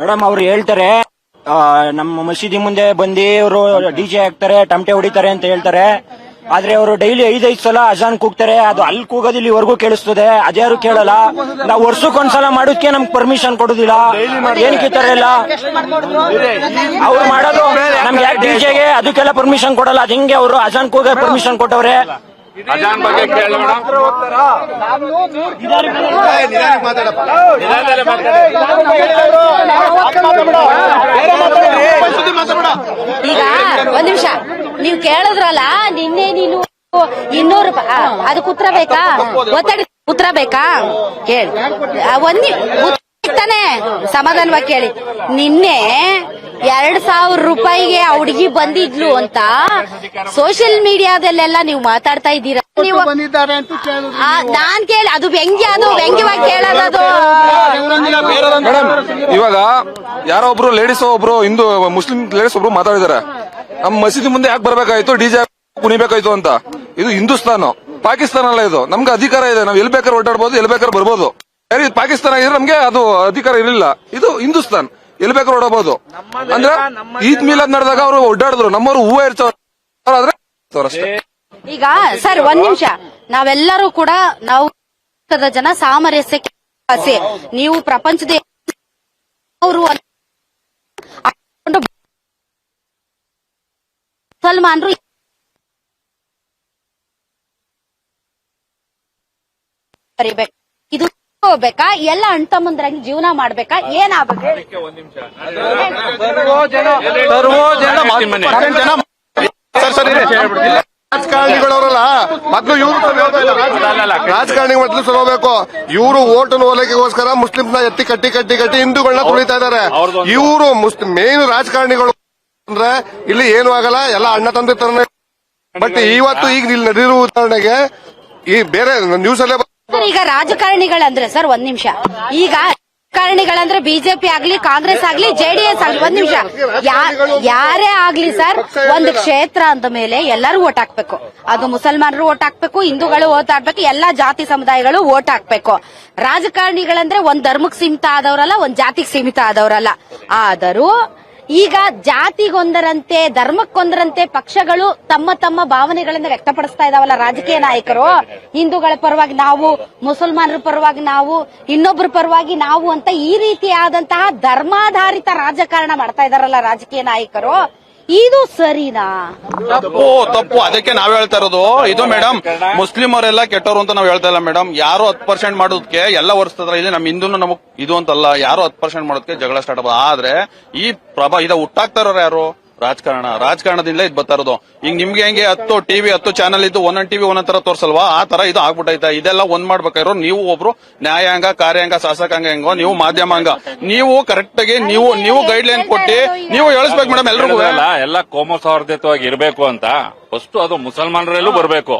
Madam, ಅವ್ರು ಹೇಳ್ತಾರೆ ನಮ್ಮ ಮಸೀದಿ ಮುಂದೆ ಬಂದು ಅವರು ಡಿಜೆ ಹಾಕ್ತಾರೆ ಟಮಟೆ ಹೊಡಿತಾರೆ ಅಂತ ಹೇಳ್ತಾರೆ. ಆದ್ರೆ ಅವರು ಡೈಲಿ ಐದೈದು ಸಲ ಅಜಾನ್ ಕೂಗ್ತಾರೆ. ಅದು ಅಲ್ಲಿ ಕೂಗೋದು ಇಲ್ಲಿವರೆಗೂ ಕೇಳಿಸ್ತದೆ. ಅದ್ಯಾರು ಕೇಳಲ್ಲ. ನಾವು ವರ್ಷಕ್ಕೊಂದ್ಸಲ ಮಾಡೋದಕ್ಕೆ ನಮ್ಗೆ ಪರ್ಮಿಷನ್ ಕೊಡೋದಿಲ್ಲ. ಏನಕ್ಕೆ ಈ ತರ ಎಲ್ಲ? ಅವ್ರು ಮಾಡೋದು, ನಮ್ಗೆ ಯಾಕೆ ಡಿಜೆಗೆ ಅದಕ್ಕೆಲ್ಲ ಪರ್ಮಿಷನ್ ಕೊಡಲ್ಲ? ಅದ್ ಹೆಂಗೆ ಅವರು ಅಜಾನ್ ಕೂಗ ಪರ್ಮಿಷನ್ ಕೊಟ್ಟವ್ರೆ? ಅಜಾನ್ ಬಗ್ಗೆ ಕೇಳೋಣ ನಿಧಾನದಲ್ಲೇ ಮಾತಾಡಿ. ಈಗ ಒಂದ್ ನಿಮಿಷ. ನೀವ್ ಕೇಳಿದ್ರಲ್ಲ ನಿನ್ನೆ ನೀನು ಇನ್ನೂರು ಅದಕ್ಕೆ ಉತ್ತರ ಬೇಕಾ? ಒತ್ತಡ ಉತ್ತರ ಬೇಕಾ? ಕೇಳಿ. ಒಂದ್ ಉತ್ತರ ತಾನೆ ಸಮಾಧಾನವಾಗಿ ಕೇಳಿ. ನಿನ್ನೆ ಎರಡ್ ಸಾವಿರ ರೂಪಾಯಿಗೆ ಆ ಹುಡುಗಿ ಬಂದಿದ್ಲು ಅಂತ ಸೋಷಿಯಲ್ ಮೀಡಿಯಾದಲ್ಲೆಲ್ಲ ನೀವು ಮಾತಾಡ್ತಾ ಇದ್ದೀರಾ? ನೀವು ಬಂದಿದ್ದಾರೆ ಅಂತ ಕೇಳಿದ್ರು ಆ, ನಾನ್ ಕೇಳಿ ಅದು ವ್ಯಂಗ್ಯ ಅದು ವ್ಯಂಗ್ಯವಾಗಿ ಕೇಳೋದದು ಮೇಡಮ್ ಇವಾಗ ಯಾರೋ ಒಬ್ರು ಲೇಡೀಸ್ ಒಬ್ರು ಹಿಂದೂ ಮುಸ್ಲಿಂ ಲೇಡೀಸ್ ಒಬ್ರು ಮಾತಾಡಿದಾರೆ. ನಮ್ಮ ಮಸೀದಿ ಮುಂದೆ ಯಾಕೆ ಬರ್ಬೇಕಾಯ್ತು? ಡಿಜೆ ಕುಣಿಬೇಕಾಯ್ತು ಅಂತ. ಇದು ಹಿಂದೂಸ್ತಾನ ಪಾಕಿಸ್ತಾನ ಅಲ್ಲ ಇದು. ನಮ್ಗೆ ಅಧಿಕಾರ ಇದೆ. ನಾವು ಎಲ್ ಬೇಕಾದ್ರೆ ಓಡಾಡ್ಬೋದು ಎಲ್ ಬೇಕಾದ್ರೆ ಬರ್ಬೋದು. ಪಾಕಿಸ್ತಾನ ಇದ್ರೆ ನಮ್ಗೆ ಅದು ಅಧಿಕಾರ ಇರಲಿಲ್ಲ. ಇದು ಹಿಂದೂಸ್ತಾನ್. ಎಲ್ಲಿ ಬೇಕಾದ್ರೆ ಓಡಬಹುದು. ಅಂದ್ರೆ ಈದ್ ಮಿಲಾದ್ ನಡೆದಾಗ ಅವರು ಓಡಾಡಿದ್ರು. ನಮ್ಮವರು ಹೂವ ಇರ್ತಾವ್ರೆ ಅಷ್ಟೇ. ಈಗ ಸರ್ ಒಂದ್ ನಿಮಿಷ. ನಾವೆಲ್ಲರೂ ಕೂಡ ನಾವು ಜನ ಸಾಮರಸ್ಯಕ್ಕೆ ಆಸೆ ನೀವು ಪ್ರಪಂಚದ ಅವರು ಮುಸಲ್ಮಾನರು ಬರಿಬೇಕು. ಹೋಗ್ಬೇಕಾ ಎಲ್ಲ ಅಣ್ತಮ್ಮಂದ್ರಂಗ್ ಜೀವನ ಮಾಡ್ಬೇಕಾ? ಏನಾಗ್ಬೇಕು. ರಾಜಕಾರಣಿಗಳವರಲ್ಲ. ಮೊದ್ಲು ಇವ್ರು ರಾಜಕಾರಣಿ ಮೊದ್ಲು ಸರೋಬೇಕು ಇವರು ಓಟ್ ಓಲೈಕೆಗೋಸ್ಕರ ಮುಸ್ಲಿಂನ ಎತ್ತಿ ಕಟ್ಟಿ ಕಟ್ಟಿ ಕಟ್ಟಿ ಹಿಂದೂಗಳನ್ನ ತುಳಿತಾ ಇದ್ದಾರೆ ಇವರು ಮುಸ್ಲಿಂ ಮೇನ್ ರಾಜಕಾರಣಿಗಳು ಅಂದ್ರೆ ಇಲ್ಲಿ ಏನು ಆಗಲ್ಲ. ಎಲ್ಲ ಅಣ್ಣ ತಂದೆ ಬಟ್ ಇವತ್ತು ಈಗ ಇಲ್ಲಿ ನಡೆದಿರುವ ಉದಾಹರಣೆಗೆ ಈ ಬೇರೆ ನ್ಯೂಸ್ ಅಲ್ಲೇ ಸರ್, ಈಗ ರಾಜಕಾರಣಿಗಳಂದ್ರೆ ಸರ್, ಒಂದ್ ನಿಮಿಷ. ಈಗ ರಾಜಕಾರಣಿಗಳಂದ್ರೆ ಬಿಜೆಪಿ ಆಗ್ಲಿ, ಕಾಂಗ್ರೆಸ್ ಆಗ್ಲಿ, ಜೆಡಿಎಸ್ ಆಗ್ಲಿ, ಒಂದ್ ನಿಮಿಷ. ಯಾರೇ ಆಗ್ಲಿ, ಸರ್, ಒಂದು ಕ್ಷೇತ್ರ ಅಂದ ಮೇಲೆ ಎಲ್ಲರೂ ಓಟ್ ಹಾಕ್ಬೇಕು. ಅದು ಮುಸಲ್ಮಾನರು ಓಟ್ ಹಾಕ್ಬೇಕು, ಹಿಂದೂಗಳು ಓಟ್ ಹಾಕ್ಬೇಕು, ಎಲ್ಲಾ ಜಾತಿ ಸಮುದಾಯಗಳು ಓಟ್ ಹಾಕ್ಬೇಕು. ರಾಜಕಾರಣಿಗಳಂದ್ರೆ ಒಂದ್ ಧರ್ಮಕ್ಕೆ ಸೀಮಿತ ಆದವರಲ್ಲ, ಒಂದ್ ಜಾತಿಗೆ ಸೀಮಿತ ಆದವರಲ್ಲ. ಆದರೂ ಈಗ ಜಾತಿಗೊಂದರಂತೆ, ಧರ್ಮಕ್ಕೊಂದರಂತೆ ಪಕ್ಷಗಳು ತಮ್ಮ ತಮ್ಮ ಭಾವನೆಗಳನ್ನ ವ್ಯಕ್ತಪಡಿಸ್ತಾ ಇದಾವಲ್ಲ ರಾಜಕೀಯ ನಾಯಕರು. ಹಿಂದೂಗಳ ಪರವಾಗಿ ನಾವು, ಮುಸಲ್ಮಾನರ ಪರವಾಗಿ ನಾವು ಇನ್ನೊಬ್ಬರ ಪರವಾಗಿ ನಾವು ಅಂತ ಈ ರೀತಿಯಾದಂತಹ ಧರ್ಮಾಧಾರಿತ ರಾಜಕಾರಣ ಮಾಡ್ತಾ ಇದಾರಲ್ಲ ರಾಜಕೀಯ ನಾಯಕರು. ಇದು ಸರಿನಾ? ತಪ್ಪು ತಪ್ಪು. ಅದಕ್ಕೆ ನಾವ್ ಹೇಳ್ತಾ ಇರೋದು, ಇದು ಮೇಡಮ್ ಮುಸ್ಲಿಂ ಅವರೆಲ್ಲ ಕೆಟ್ಟವರು ಅಂತ ನಾವ್ ಹೇಳ್ತಾ ಇಲ್ಲ ಮೇಡಮ್ ಯಾರು ಹತ್ತು ಪರ್ಸೆಂಟ್ ಮಾಡೋದಕ್ಕೆ ಎಲ್ಲ ವರ್ಷದ ಇಲ್ಲಿ ನಮ್ ಹಿಂದೂನು ನಮಗ್ ಇದು ಅಂತಲ್ಲ, ಯಾರು ಹತ್ತು ಪರ್ಸೆಂಟ್ ಮಾಡೋದಕ್ಕೆ ಜಗಳ ಸ್ಟಾರ್ಟ್ ಆದ್ರೆ, ಈ ಪ್ರಭಾ, ಇದ ಹುಟ್ಟಾಗ್ತಾರ ಯಾರು? ರಾಜಕಾರಣ ರಾಜಕಾರಣದಿಂದ ಇದು ಬರ್ತಾ ಇರೋದು. ಈಗ ನಿಮ್ಗೆ ಹೆಂಗೆ ಹತ್ತು ಟಿವಿ ಹತ್ತು ಚಾನಲ್ ಇದ್ದು ಒಂದೊಂದು ಟಿವಿ ಒಂದೊಂದ್ ತರ ತೋರ್ಸಲ್ವಾ? ಆ ತರ ಇದು ಆಗ್ಬಿಟ್ಟೈತೆ. ಇದೆಲ್ಲ ಒಂದ್ ಮಾಡ್ಬೇಕಾಗಿರೋ ನೀವು ಒಬ್ರು ನ್ಯಾಯಾಂಗ ಕಾರ್ಯಾಂಗ ಶಾಸಕಾಂಗ ಹೆಂಗೋ ನೀವು ಮಾಧ್ಯಮಾಂಗ. ನೀವು ಕರೆಕ್ಟ್ ಆಗಿ ನೀವು ನೀವು ಗೈಡ್ ಲೈನ್ ಕೊಟ್ಟಿ ನೀವು ಹೇಳಿಸ್ಬೇಕು ಮೇಡಮ್ ಎಲ್ರಿಗೂ. ಅಲ್ಲ ಎಲ್ಲ ಕೋಮ ಸೌಹಾರ್ದಯುತವಾಗಿ ಇರಬೇಕು ಅಂತ. ಫಸ್ಟ್ ಅದು ಮುಸಲ್ಮಾನರಲ್ಲೂ ಬರಬೇಕು.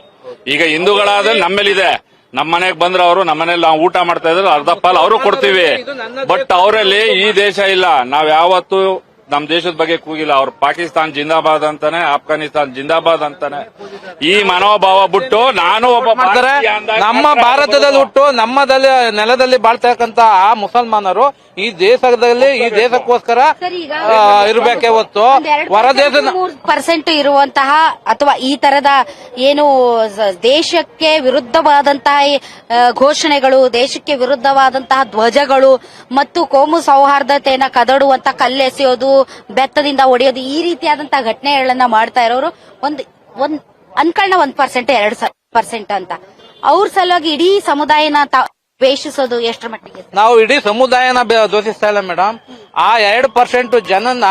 ಈಗ ಹಿಂದೂಗಳಾದ್ರೆ ನಮ್ಮೇಲಿದೆ. ನಮ್ಮ ಮನೆಗೆ ಬಂದ್ರೆ ಅವರು ನಮ್ಮ ಮನೇಲಿ ನಾವು ಊಟ ಮಾಡ್ತಾ ಇದ್ರೆ ಅರ್ಧ ಪಾಲ್ ಅವರು ಕೊಡ್ತೀವಿ. ಬಟ್ ಅವರಲ್ಲಿ ಈ ದೇಶ ಇಲ್ಲ. ನಾವ್ ಯಾವತ್ತು ನಮ್ ದೇಶದ ಬಗ್ಗೆ ಕೂಗಿಲ್ಲ. ಅವ್ರು ಪಾಕಿಸ್ತಾನ್ ಜಿಂದಾಬಾದ್ ಅಂತಾನೆ ಆಫ್ಘಾನಿಸ್ತಾನ್ ಜಿಂದಾಬಾದ್ ಅಂತಾನೆ. ಈ ಮನೋಭಾವ ಬಿಟ್ಟು ನಾನು ಒಬ್ಬ ಮಾಡ್ತಾರೆ. ನಮ್ಮ ಭಾರತದಲ್ಲಿ ಹುಟ್ಟು ನಮ್ಮದಲ್ಲಿ ನೆಲದಲ್ಲಿ ಬಾಳ್ತಕ್ಕಂತ ಆ ಮುಸಲ್ಮಾನರು ಈ ದೇಶದಲ್ಲಿ ಈ ದೇಶಕ್ಕೋಸ್ಕರ ಇರಬೇಕೆ ಹೊತ್ತು. ಹೊರ ದೇಶದ ಪರ್ಸೆಂಟ್ ಇರುವಂತಹ ಅಥವಾ ಈ ತರದ ಏನು ದೇಶಕ್ಕೆ ವಿರುದ್ಧವಾದಂತಹ ಘೋಷಣೆಗಳು ದೇಶಕ್ಕೆ ವಿರುದ್ಧವಾದಂತಹ ಧ್ವಜಗಳು ಮತ್ತು ಕೋಮು ಸೌಹಾರ್ದತೆಯನ್ನ ಕದಡುವಂತ ಕಲ್ಲೆಸೆಯೋದು ಬೆತ್ತದಿಂದ ಒಡೆಯೋದು ಈ ರೀತಿಯಾದಂತಹ ಘಟನೆಗಳನ್ನ ಮಾಡ್ತಾ ಇರೋರು ಒಂದ್ ಒಂದ್ ಅನ್ಕಳ್ನ ಒಂದ್ ಪರ್ಸೆಂಟ್ ಎರಡ್ ಪರ್ಸೆಂಟ್ ಅಂತ. ಅವ್ರ ಸಲುವಾಗಿ ಇಡೀ ಸಮುದಾಯನ ದ್ವೇಷಿಸೋದು ಎಷ್ಟರ ಮಟ್ಟಿಗೆ? ನಾವು ಇಡೀ ಸಮುದಾಯನ ಬೆ- ದೂಷಿಸ್ತಾ ಇಲ್ಲ ಮೇಡಮ್ ಆ ಎರಡು ಪರ್ಸೆಂಟ್ ಜನನ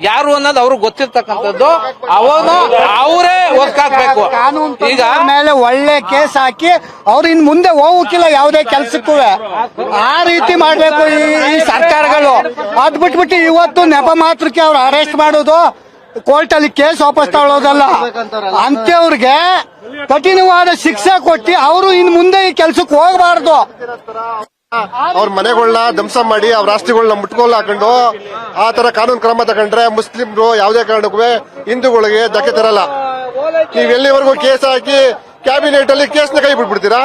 ಯಾರು ಅನ್ನೋದು ಅವ್ರಿಗೆ ಗೊತ್ತಿರ್ತಕ್ಕಂಥದ್ದು. ಅವನು ಅವರೇ ಒಸ್ಕಾಕ್ಬೇಕು ಕಾನೂನು ಈಗ ಮೇಲೆ ಒಳ್ಳೆ ಕೇಸ್ ಹಾಕಿ ಅವ್ರು ಇನ್ ಮುಂದೆ ಹೋಗಕ್ಕಿಲ್ಲ ಯಾವುದೇ ಕೆಲ್ಸಕ್ಕೂ. ಆ ರೀತಿ ಮಾಡ್ಬೇಕು ಈ ಈ ಸರ್ಕಾರಗಳು. ಅದ್ ಬಿಟ್ಬಿಟ್ಟು ಇವತ್ತು ನೆಪ ಮಾತ್ರಕ್ಕೆ ಅವ್ರು ಅರೆಸ್ಟ್ ಮಾಡೋದು. ಕೋರ್ಟ್ ಅಲ್ಲಿ ಕೇಸ್ ವಾಪಸ್ ತಗೊಳ್ಳೋದಲ್ಲ. ಅಂತವ್ರಿಗೆ ಕಠಿಣವಾದ ಶಿಕ್ಷೆ ಕೊಟ್ಟಿ ಅವರು ಇನ್ ಮುಂದೆ ಈ ಕೆಲ್ಸಕ್ಕೆ ಹೋಗಬಾರ್ದು. ಅವ್ರ ಮನೆಗಳನ್ನ ಧ್ವಂಸ ಮಾಡಿ ಅವ್ರ ಆಸ್ತಿಗಳನ್ನ ಮುಟ್ಕೋಲ್ ಹಾಕೊಂಡು ಆ ತರ ಕಾನೂನು ಕ್ರಮ ತಗೊಂಡ್ರೆ ಮುಸ್ಲಿಮ್ರು ಯಾವುದೇ ಕಾರಣಕ್ಕೂ ಹಿಂದೂಗಳಿಗೆ ಧಕ್ಕೆ ತರಲ್ಲ. ನೀವ್ ಎಲ್ಲಿವರೆಗೂ ಕೇಸ್ ಹಾಕಿ ಕ್ಯಾಬಿನೆಟ್ ಅಲ್ಲಿ ಕೇಸ್ನ ಕೈ ಬಿಟ್ಬಿಡ್ತೀರಾ?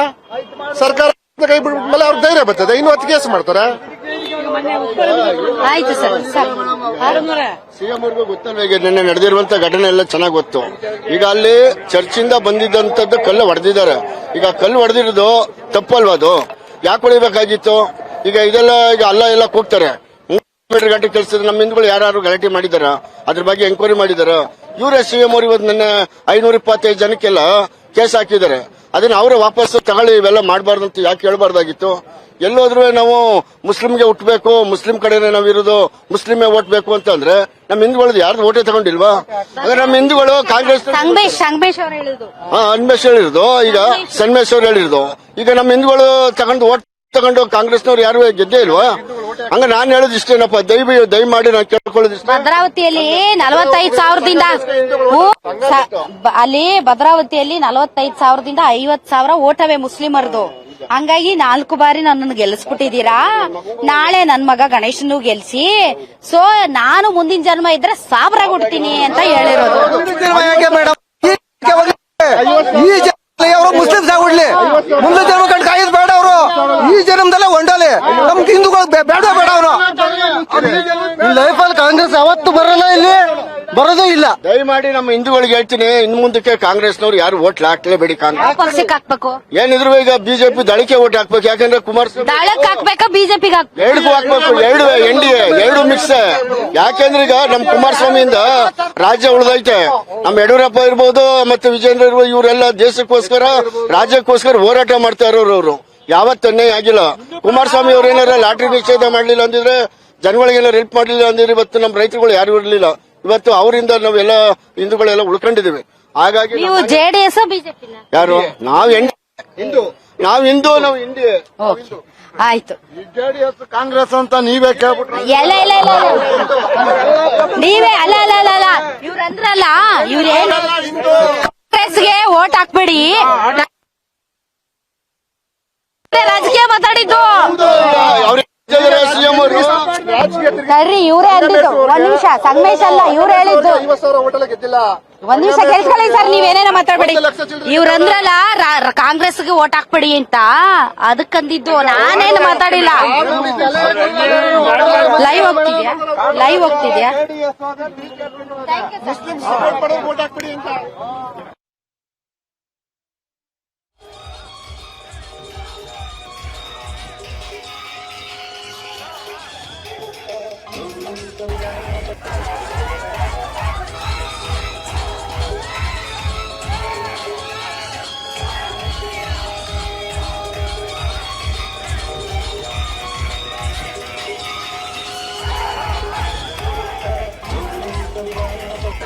ಸರ್ಕಾರ ಕೈ ಬಿಟ್ಬಿಟ್ಮೇಲೆ ಅವ್ರ ಧೈರ್ಯ ಬರ್ತದೆ. ಇನ್ನು ಹತ್ತು ಕೇಸ್ ಮಾಡ್ತಾರೆ. ಆಯ್ತು ಸರ್ ಸರ್. ಸಿಎಂ ಅವ್ರಿಗೂ ಗೊತ್ತಲ್ವ ಈಗ ನಿನ್ನೆ ನಡೆದಿರುವಂತ ಘಟನೆ ಎಲ್ಲ ಚೆನ್ನಾಗಿ ಗೊತ್ತು. ಈಗ ಅಲ್ಲಿ ಚರ್ಚಿಂದ ಬಂದಿದ್ದಂತದ್ದು ಕಲ್ಲು ಹೊಡೆದಿದ್ದಾರೆ. ಈಗ ಕಲ್ಲು ಹೊಡೆದಿರೋದು ತಪ್ಪಲ್ವಾ ಅದು? ಯಾಕೆ ಹೊಡಿಬೇಕಾಗಿತ್ತು? ಈಗ ಇದೆಲ್ಲ ಈಗ ಅಲ್ಲ ಎಲ್ಲ ಕೂಗ್ತಾರೆ. ಮೀಟರ್ ಗಂಟೆ ಕೆಲಸದ ನಮ್ಮ ಹಿಂದ್ಗಳು ಯಾರು ಗಲಾಟೆ ಮಾಡಿದಾರ ಅದ್ರ ಬಗ್ಗೆ ಎಂಕ್ವೈರಿ ಮಾಡಿದಾರ. ಇವರೇ ಸಿಎಂ ಅವರು ಇವತ್ತು ನನ್ನ ಐನೂರ ಇಪ್ಪತ್ತೈದು ಜನಕ್ಕೆಲ್ಲ ಕೇಸ್ ಹಾಕಿದ್ದಾರೆ. ಅದನ್ನ ಅವರೇ ವಾಪಸ್ ತಗೊಳ್ಳಿ ಇವೆಲ್ಲ ಮಾಡಬಾರ್ದು ಅಂತ ಯಾಕೆ ಹೇಳ್ಬಾರ್ದಾಗಿತ್ತು? ಎಲ್ಲೋದ್ರೂ ನಾವು ಮುಸ್ಲಿಂಗೆ ಹುಟ್ಟಬೇಕು ಮುಸ್ಲಿಂ ಕಡೆನೆ ನಾವು ಇರೋದು ಮುಸ್ಲಿಮೇ ಓಟ್ ಬೇಕು ಅಂತಂದ್ರೆ ನಮ್ಮ ಹಿಂದೂಗಳದ್ದು ಯಾರ್ದು ಓಟೇ ತಗೊಂಡಿಲ್ವಾ? ಅಂದ್ರೆ ನಮ್ಮ ಹಿಂದೂಗಳು ಕಾಂಗ್ರೆಸ್ ಸಂಗಮೇಶ್ ಸಂಗಮೇಶ್ ಅವ್ರು ಹೇಳಿದ್ದು ಹಾ ಅನ್ಮೇಶ್ ಹೇಳಿರೋದು. ಈಗ ಸನ್ಮೇಶ್ ಅವ್ರು ಹೇಳಿರೋದು. ಈಗ ನಮ್ಮ ಹಿಂದೂಗಳು ತಗೊಂಡು ಓಟ್ ತಗೊಂಡು ಕಾಂಗ್ರೆಸ್ನವ್ರು ಯಾರು ಗೆದ್ದೇ ಇಲ್ವಾ? ಹಂಗ ನಾನು ಹೇಳೋದು ಇಷ್ಟೇನಪ್ಪ ದಯ ಮಾಡಿ ನಾನು ಕೇಳ್ಕೊಳ್ಳೋದು ಇಷ್ಟ. ಭದ್ರಾವತಿಯಲ್ಲಿ ನಲವತ್ತೈದು ಸಾವಿರದಿಂದ ಅಲ್ಲಿ ಭದ್ರಾವತಿಯಲ್ಲಿ ನಲವತ್ತೈದು ಸಾವಿರದಿಂದ ಐವತ್ ಸಾವಿರ ಓಟವೇ ಮುಸ್ಲಿಮರ್ದು. ಹಂಗಾಗಿ ನಾಲ್ಕು ಬಾರಿ ನನ್ನನ್ನು ಗೆಲ್ಲಿಸ್ಬಿಟ್ಟಿದ್ದೀರಾ? ನಾಳೆ ನನ್ ಮಗ ಗಣೇಶನು ಗೆಲ್ಸಿ ಸೊ ನಾನು ಮುಂದಿನ ಜನ್ಮ ಇದ್ರೆ ಸಾಬ್ರಾಗ್ ಹುಡ್ತೀನಿ ಅಂತ ಹೇಳಿರೋದು. ಮುಸ್ಲಿಮ್ಸ್ ಆಗ್ಬಿಡ್ಲಿ. ಮುಂದೆ ಜನ್ಮ ಕಂಡು ಕಾಯ್ದು ಬೇಡ ಅವರು ಈ ಜನ್ಮದಲ್ಲೇ ಒಂಡಲಿ. ನಮ್ಗೆ ಹಿಂದೂಗಳು ಬೇಡ ಬೇಡ ಅವರು ಲೈಫಲ್ಲಿ ಕಾಂಗ್ರೆಸ್ ಯಾವತ್ತು ಬರಲ್ಲ ಇಲ್ಲಿ. ಬರೋದು ಇಲ್ಲ. ದಯಮಾಡಿ ನಮ್ಮ ಹಿಂದೂಗಳಿಗೆ ಹೇಳ್ತೀನಿ ಇನ್ ಮುಂದಕ್ಕೆ ಕಾಂಗ್ರೆಸ್ನವ್ರು ಯಾರು ಓಟ್ ಹಾಕ್ಲೇಬೇಡಿ ಕಾಂಗ್ರೆಸ್. ಯಾವ ಪಕ್ಷಕ್ಕೆ ಹಾಕ್ಬೇಕು? ಏನಿದ್ರು ಈಗ ಬಿಜೆಪಿ ದಳಿಕೆ ಓಟ್ ಹಾಕ್ಬೇಕು ಯಾಕಂದ್ರೆ ಕುಮಾರಸ್ವಾಮಿ ದಾಳಕ್ ಹಾಕ್ಬೇಕಾ ಬಿಜೆಪಿಗೆ ಹಾಕ್ಬೇಕು? ಎರಡಕ್ಕೂ ಹಾಕ್ಬೇಕು ಎರಡು ಎನ್ ಡಿ ಎ ಎರಡು ಮಿಕ್ಸ್. ಯಾಕೆಂದ್ರೆ ಈಗ ನಮ್ ಕುಮಾರಸ್ವಾಮಿಯಿಂದ ರಾಜ್ಯ ಉಳಿದೈತೆ. ನಮ್ ಯಡಿಯೂರಪ್ಪ ಇರ್ಬೋದು ಮತ್ತೆ ವಿಜೇಂದ್ರ ಇರ್ಬೋದು ಇವರೆಲ್ಲ ದೇಶಕ್ಕೋಸ್ಕರ ರಾಜ್ಯಕ್ಕೋಸ್ಕರ ಹೋರಾಟ ಮಾಡ್ತಾ ಇರೋರು ಅವರು ಯಾವತ್ತು ಅನ್ಯಾಯ ಆಗಿಲ್ಲ. ಕುಮಾರಸ್ವಾಮಿ ಅವ್ರು ಏನಾರ ಲಾಟ್ರಿ ನಿಷೇಧ ಮಾಡ್ಲಿಲ್ಲ ಅಂದಿದ್ರೆ ಜನಗಳಿಗೆ ಏನಾರು ಹೆಲ್ಪ್ ಮಾಡ್ಲಿಲ್ಲ ಅಂದಿದ್ರೆ ಇವತ್ತು ನಮ್ಮ ರೈತರುಗಳು ಯಾರು ಇರ್ಲಿಲ್ಲ. ಇವತ್ತು ಅವರಿಂದ ನಾವೆಲ್ಲ ಹಿಂದೂಗಳೆಲ್ಲ ಉಳ್ಕೊಂಡಿದ್ದೀವಿ. ಹಾಗಾಗಿ ನೀವು ಜೆಡಿಎಸ್ ಬಿಜೆಪಿ ಯಾರು? ನಾವ್ ಹಿಂದೂ. ನಾವ್ ಹಿಂದೂ ನಾವು ಹಿಂದಿ. ಆಯ್ತು. ಜೆಡಿಎಸ್ ಕಾಂಗ್ರೆಸ್ ಅಂತ ನೀವೇ ಕೇಳ್ಬಿಟ್ರೆ ಎಲ್ಲ ಇಲ್ಲ ಇಲ್ಲ ನೀವೇ ಅಲ್ಲ ಅಲ್ಲ ಅಲ್ಲ ಅಲ್ಲ. ಇವ್ರ ಅಂದ್ರಲ್ಲ ಇವ್ರೇನ್ ಕಾಂಗ್ರೆಸ್ಗೆ ಓಟ್ ಹಾಕ್ಬೇಡಿ. ರಾಜಕೀಯ ಮಾತಾಡಿದ್ದು. ಸರಿ ಇವ್ರೇ ಅಂದಿದ್ದು ಒಂದ್ ನಿಮಿಷ ಸಂಗಮೇಶ್ ಅಲ್ಲ ಇವ್ರು ಹೇಳಿದ್ದು ಒಂದ್ ನಿಮಿಷ ಕೇಳ್ಕೊಳ್ಳಿ ಸರ್ ನೀವೇನೇನ ಮಾತಾಡ್ಬೇಡಿ ಇವ್ರಂದ್ರಲ್ಲ ಕಾಂಗ್ರೆಸ್ಗೆ ಓಟ್ ಹಾಕ್ಬೇಡಿ ಅಂತ ಅದಕ್ಕಂದಿದ್ದು ನಾನೇನು ಮಾತಾಡಿಲ್ಲ ಲೈವ್ ಹೋಗ್ತಿದ್ಯಾ ಲೈವ್ ಹೋಗ್ತಿದ್ಯಾ